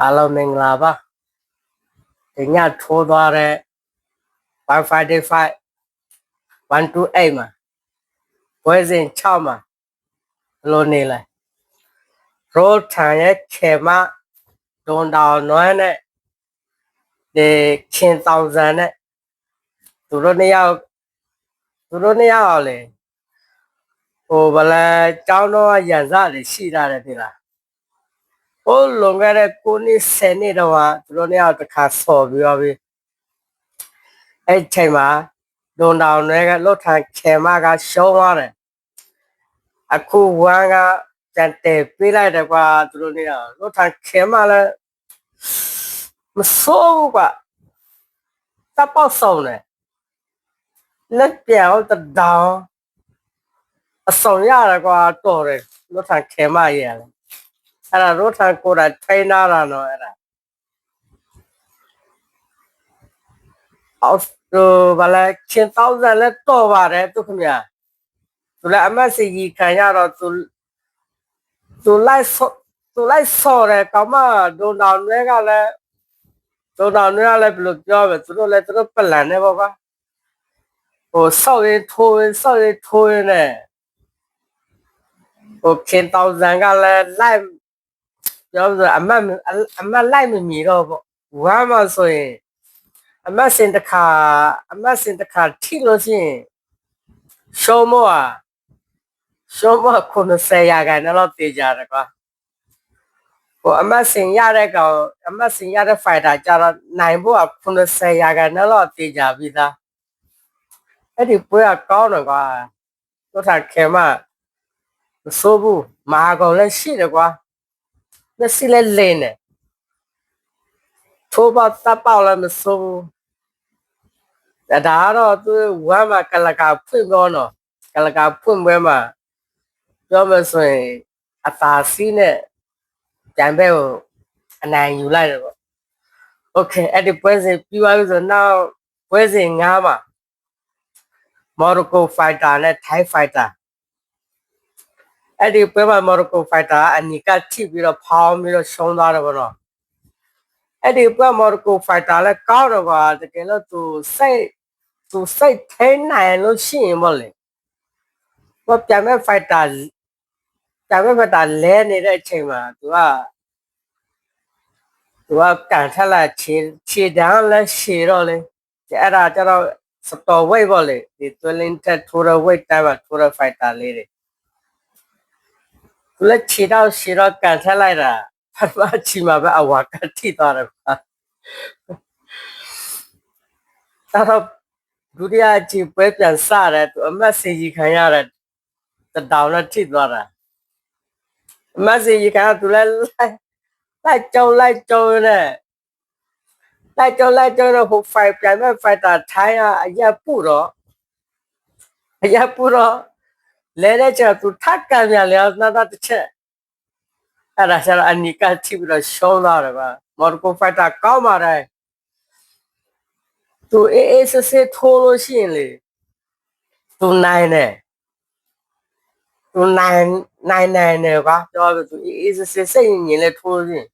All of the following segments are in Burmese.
အားလုံးမင်္ဂလာပါဒီညထိုးသွားတဲ့1555 128မှာဘွဲစဉ်6မှာဘယ်လိုနေလဲရိုးထန်ရဲ့ခေမဒွန်တောင်နွမ်းနဲ့ဒီခင်တောင်စံနဲ့သူတို့နှစ်ယောက်သူတို့နှစ်ယောက်လေဟိုဗလဲကျောင်းတော့ရန်စတွေရှိတာတယ်ဒီလား ဟိုလွန်ခဲ့တဲ့9နှစ်10နှစ်တော့ကသူတို့เนี่ยတစ်ခါဆော်ပြီးတော့ပြီးအဲ့ချိန်မှာဒွန်တောင်တွေကလွတ်ထန်ခေမကရှုံးသွားတယ်အခုဝမ်းကကြံတယ်ပေးလိုက်တယ်ကွာသူတို့เนี่ยလွတ်ထန်ခေမလည်းမစိုးဘူးကွာတပ်ပေါက်ဆုံးတယ်လက်ပြောင်းတဒေါင်အဆောင်ရတယ်ကွာတော်တယ်လွတ်ထန်ခေမရဲ့လေ အဲ့ဒါရိုးထန်ကိုယ်တိုင်ထိန်းထားတာနော်အဲ့ဒါအော်ဟိုဘာလဲချင်းတောင်းစံလဲတော့ပါတယ်သူခင်ဗျာသူလည်းအမတ်စီကြီးခံရတော့သူသူလိုက်ဆော့သူလိုက်ဆော့တယ်ကောင်မဒုံတောင်တွေကလည်းဒုံတောင်တွေကလည်းဘယ်လိုပြောမလဲသူတို့လည်းသူတို့ပလန်နေပေါ့ကွာဟိုဆော့ရင်ထိုးရင်ဆော့ရင်ထိုးရင်နဲ့ဟိုချင်းတောင်းစံကလည်းလိုက် ပြောဆိုအမတ်အမတ်လိုက်မမီတော့ပေါ့ဝမ်းမဆိုရင်အမတ်စင်တခါအမတ်စင်တခါထိလို့ရှိရင်ရှုံးမောอ่ะရှုံးမော90ရာခိုင်နှုန်းလောက်တည်ကြတယ်ကွာဟိုအမတ်စင်ရတဲ့ကောင်အမတ်စင်ရတဲ့ဖိုင်တာကြတော့နိုင်ဖို့က90ရာခိုင်နှုန်းလောက်တည်ကြပြီသားအဲ့ဒီပွဲကကောင်းတယ်ကွာတို့ထားခေမမစိုးဘူးမဟာကောင်လည်းရှိတယ်ကွာ မျက်စိလည်းလင်းတယ်ထိုးပေါက်တပ်ပေါက်လည်းမစိုးဘူးဒါဒါကတော့သူဝမ်းမှာကလကာဖွင့်ပြောတော့ကလကာဖွင့်ပွဲမှာပြောမဆိုရင်အသာစီးနဲ့ကြံဘဲကိုအနိုင်ယူလိုက်တယ်ပေါ့โอเคအဲ့ဒီပွဲစဉ်ပြီးသွားပြီဆိုတော့ပွဲစဉ်၅မှာမော်ရိုကိုဖိုက်တာနဲ့ထိုင်းဖိုက်တာ အဲ့ဒီပွဲမှာမော်ရိုကိုဖိုက်တာအနီကထိပြီးတော့ဖောင်းပြီးတော့ရှုံးသွားတယ်ဗောနော်အဲ့ဒီပွဲမော်ရိုကိုဖိုက်တာလည်းကောင်းတော့ကွာတကယ်လို့သူစိတ်သူစိတ်ထိနိုင်လို့ရှိရင်ဗောလေဘာပြန်မဲ့ဖိုက်တာပြန်မဲ့ဖိုက်တာလဲနေတဲ့အချိန်မှာသူကသူကကန်ထက်လာခြေခြေတန်းလဲရှည်တော့လေအဲ့ဒါကျတော့စတော်ဝိတ်ဗောလေဒီတွလင်းတက်ထိုးရဝိတ်တိုင်းမှာထိုးရဖိုက်တာလေးတွေသူ လည်းခြေတော့ခြေတော့ကန်ထက်လိုက်တာဖတ်ပါချီမှာပဲအဝါကထိသွားတယ်ကွာဒါတော့ဒုတိယအချိန်ပွဲပြန်စတယ်သူအမတ်စီကြီးခံရတဲ့တတောင်နဲ့ထိသွားတာအမတ်စီကြီးခံရသူလည်းလိုက်လိုက်ကြုံလိုက်ကြုံနဲ့လိုက်ကြုံလိုက်ကြုံတော့ဟိုဖိုင်ပြန်မဲ့ဖိုက်တာထိုင်းကအရက်ပုတော့အရက်ပုတော့ လဲတဲ့ချက်သူထပ်ကန်ပြန်လေနာတာတစ်ချက်အဲ့ဒါကျတော့အနီကထိပြီးတော့ရှုံးသွားတယ်ဗျမော်ကိုဖိုက်တာကောင်းပါတယ်သူအေးအေးဆေးဆေးထိုးလို့ရှိရင်လေသူနိုင်တယ်သူနိုင်နိုင်နိုင်တယ်ကွာပြောပြီးသူအေးအေးဆေးဆေးစိတ်ညင်လေထိုးရင်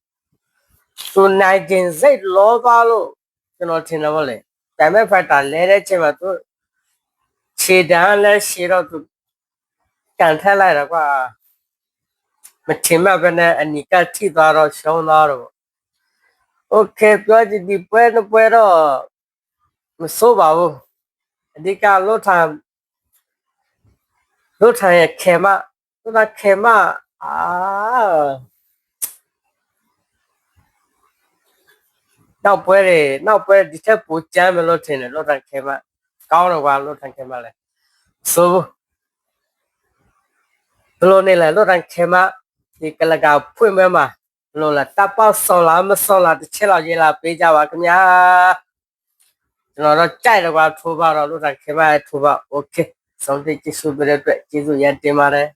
သူနိုင်ခြင်းစိတ်လောပါလို့ကျွန်တော်ထင်တယ်ဗောလေဒါပေမဲ့ဖိုက်တာလဲတဲ့ချက်မှာသူခြေတန်းလဲရှည်တော့သူ ကန်ထက်လိုက်တော့ကွာမထင်မှတ်ပဲနဲ့အနီကထိသွားတော့ရှုံးသွားတော့โอเคပြောကြည့်ဒီပွဲတော့ပွဲတော့မစိုးပါဘူးအဓိကလွတ်ထံလွတ်ထံရဲ့ခေမလွတ်ထံခေမအာနောက်ပွဲတွေနောက်ပွဲဒီထက်ပိုကြမ်းမလို့ထင်တယ်လွတ်ထံခေမကောင်းတော့ကွာလွတ်ထံခေမလဲစိုးဘူး ဘလို့နေလဲလို့တန်ခေမဒီကလကဖွင့်မဲမှာဘလို့လဲတပ်ပေါက်ဆော်လာမဆော်လာတစ်ချက်လောက်ရေးလာပေးကြပါခင်ဗျာကျွန်တော်တော့ကြိုက်တော့ကွာထိုးပါတော့လို့တန်ခေမထိုးပါโอเคဆုံးဖြတ်ကြည့်စုပြတဲ့အတွက်ကျေးဇူးရတင်ပါတယ်